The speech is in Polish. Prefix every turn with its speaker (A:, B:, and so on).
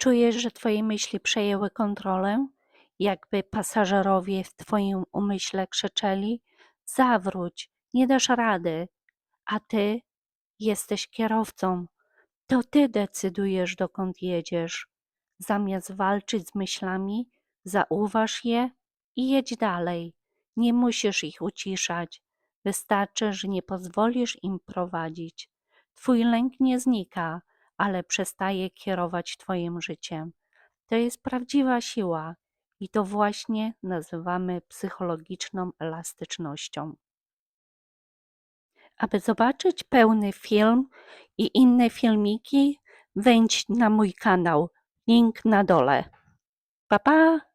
A: Czujesz, że twoje myśli przejęły kontrolę? Jakby pasażerowie w twoim umyśle krzyczeli: Zawróć, nie dasz rady, a ty jesteś kierowcą. To ty decydujesz, dokąd jedziesz. Zamiast walczyć z myślami, zauważ je i jedź dalej. Nie musisz ich uciszać. Wystarczy, że nie pozwolisz im prowadzić. Twój lęk nie znika, ale przestaje kierować Twoim życiem. To jest prawdziwa siła i to właśnie nazywamy psychologiczną elastycznością. Aby zobaczyć pełny film i inne filmiki, wejdź na mój kanał. Link na dole. Pa pa!